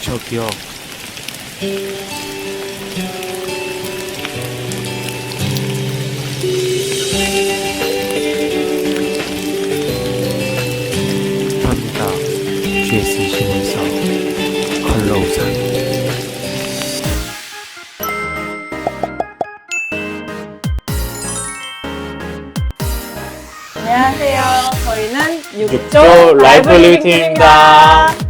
저기요. 합니다. GS 신에서 컬러 우산. 안녕하세요. 저희는 육조 육조 라이브 라이브 리뷰 리뷰 팀입니다.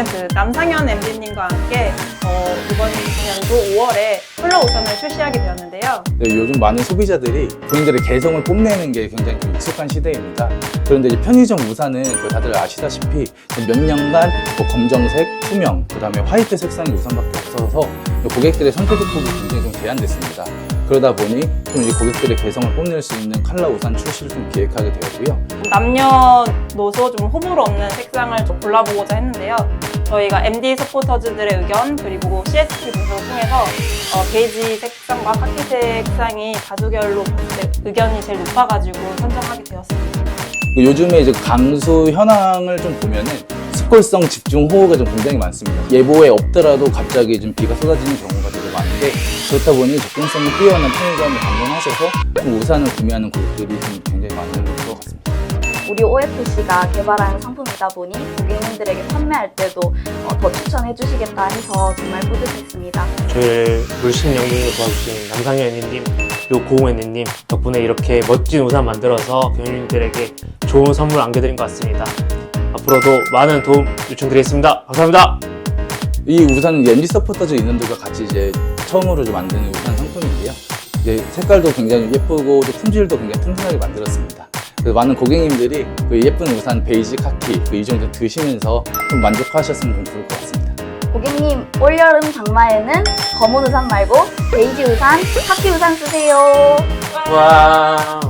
저희는 그 남상현 MD님과 함께 어, 이번 연도 5월에 컬러 우선을 출시하게 되었는데요. 네, 요즘 많은 소비자들이 본인들의 개성을 뽐내는 게 굉장히 좀 익숙한 시대입니다. 그런데 이제 편의점 우산은 그 다들 아시다시피 몇 년간 뭐 검정색, 투명, 그 다음에 화이트 색상의 우산밖에 없어서 고객들의 선택의 폭이 굉장히 좀 제한됐습니다. 그러다 보니 좀 이제 고객들의 개성을 뽐낼 수 있는 칼라 우산 출시를 좀 기획하게 되었고요. 남녀노소 좀 호불호 없는 색상을 좀 골라보고자 했는데요. 저희가 MD 서포터즈들의 의견 그리고 CST 분석을 통해서 어, 베이지 색상과 카키 색상이 다수결로 때 의견이 제일 높아가지고 선정하게 되었습니다. 그 요즘에 이제 강수 현황을 좀 보면은 습골성 집중 호우가 좀 굉장히 많습니다. 예보에 없더라도 갑자기 좀 비가 쏟아지는 경우가 되게 많은데 그렇다 보니 접근성이 뛰어난 편의점을 방문하셔서 좀 우산을 구매하는 고객들이 좀 굉장히 많은 것 같습니다. 우리 OFC가 개발한 상품이다 보니 고객님들에게 판매할 때도 어, 더 추천해 주시겠다 해서 정말 뿌듯했습니다. 저희를 물씬 연기를 도와주신 남상현 애니님, 고흥 애니님 덕분에 이렇게 멋진 우산 만들어서 교육님들에게 좋은 선물 안겨드린 것 같습니다. 앞으로도 많은 도움 요청드리겠습니다. 감사합니다. 이 우산은 MG 서포터즈 있는들과 같이 이제 처음으로 좀 만드는 우산 상품인데요. 이제 색깔도 굉장히 예쁘고 또 품질도 굉장히 튼튼하게 만들었습니다. 그래서 많은 고객님들이 그 예쁜 우산 베이지 카키 그 이 정도 드시면서 좀 만족하셨으면 좀 좋을 것 같습니다. 고객님 올여름 장마에는 검은 우산 말고 베이지 우산, 카키 우산 쓰세요. 와.